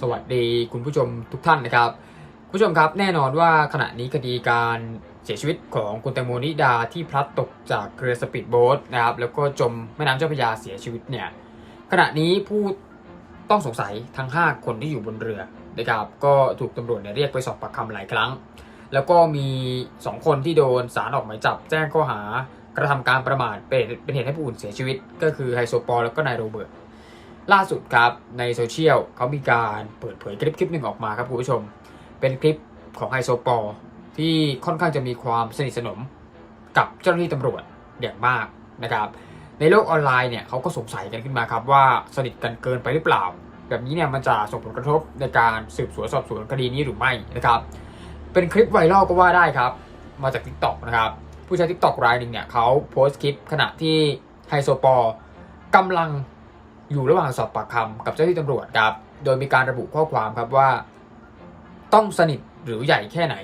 สวัสดีคุณผู้ชมทุกท่านนะครับผู้ชมครับแน่นอนว่าขณะนี้คดีการเสียชีวิตของคุณแตงโมนิดาที่พลัดตกจากเรือสปีดโบ๊ทนะครับแล้วก็จมแม่น้ำเจ้าพระยาเสียชีวิตเนี่ยขณะนี้ผู้ต้องสงสัยทั้ง 5 คนที่อยู่บนเรือนะครับก็ถูกตำรวจเเรียกไปสอบปากคำหลายครั้ง แล้วก็มี 2 คนที่โดนสารออกหมายจับ แจ้งข้อหากระทำการประมาทเป็นเป็นเหตุให้ผู้อื่นเสียชีวิต ก็คือไฮโซปอลแล้วก็นายโรเบิร์ต ล่าสุดครับในโซเชียลเขามีการเปิดเผยคลิปคลิปหนึ่งออกมาครับคุณผู้ชม เป็นคลิปของไฮโซปอที่ค่อนข้างจะมีความสนิทสนมกับเจ้าหน้าที่ตำรวจอย่างมากนะครับ ในโลกออนไลน์เนี่ยเขาก็สงสัยกันขึ้นมาครับว่าสนิทกันเกินไปหรือเปล่า แบบนี้เนี่ยมันจะส่งผลกระทบในการสืบสวนสอบสวนคดีนี้หรือไม่นะครับ เป็นคลิปไวรัลก็ว่าได้ครับ มาจาก TikTok นะครับ ผู้ใช้ TikTok รายหนึ่งเนี่ยเขาโพสต์คลิปขณะที่ไฮโซปอกำลัง อยู่ระหว่างสอบปากคำกับเจ้าหน้าที่ตำรวจครับ โดยมีการระบุข้อความครับว่า ต้องสนิทหรือใหญ่แค่ไหน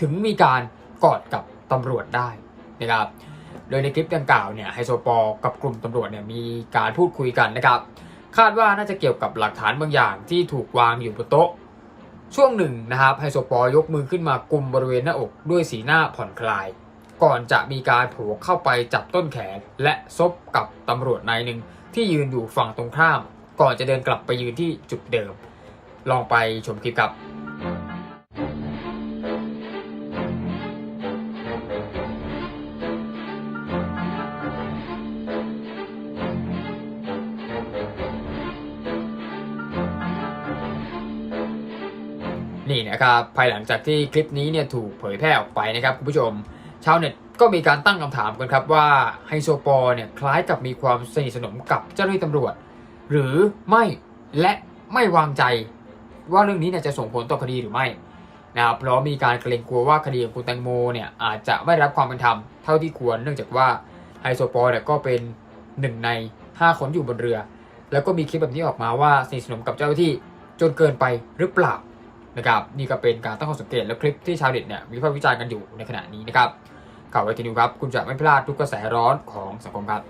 ถึงมีการกอดกับตำรวจได้นะครับโดยในคลิปดังกล่าวเนี่ยไฮโซปอลกับกลุ่มตำรวจเนี่ยมีการพูดคุยกันนะครับ คาดว่าน่าจะเกี่ยวกับหลักฐานบางอย่างที่ถูกวางอยู่บนโต๊ะ ช่วงหนึ่งนะครับไฮโซปอลยกมือขึ้นมากุมบริเวณหน้าอกด้วยสีหน้าผ่อนคลาย ก่อนจะมีการโผล่เข้าไปจับต้นแขน และซบกับตำรวจนายหนึ่งที่ยืนอยู่ฝั่งตรงข้าม ก่อนจะเดินกลับไปยืนที่จุดเดิม ลองไปชมคลิปครับนี่นะครับภายหลังจากที่คลิปนี้เนี่ยถูกเผยแพร่ออกไปนะครับคุณผู้ชม ชาวเน็ตก็มีการตั้งคำถามกันครับว่าไฮโซปอลเนี่ยคล้ายกับมีความสนิทสนมกับเจ้าหน้าที่ตำรวจ หรือไม่และไม่วางใจ ว่าเรื่องนี้เนี่ยจะส่งผลต่อคดีหรือไม่นะครับเพราะมีการเกรงกลัวว่าคดีของคุณแตงโมเนี่ยอาจจะไม่ได้รับความเป็นธรรมเท่าที่ควรเนื่องจากว่าไฮโซปอลเนี่ยก็เป็นหนึ่งใน 5 คนอยู่บนเรือ แล้วก็มีคลิปแบบนี้ออกมาว่าสนิทสนมกับเจ้าหน้าที่จนเกินไปหรือเปล่านะครับนี่ก็เป็นการตั้งข้อสังเกตและคลิปที่ชาวเน็ตเนี่ยวิพากษ์วิจารณ์กันอยู่ในขณะนี้นะครับ ข่าวไอทีนิวครับ คุณจะไม่พลาดทุกกระแสร้อนของสังคมครับ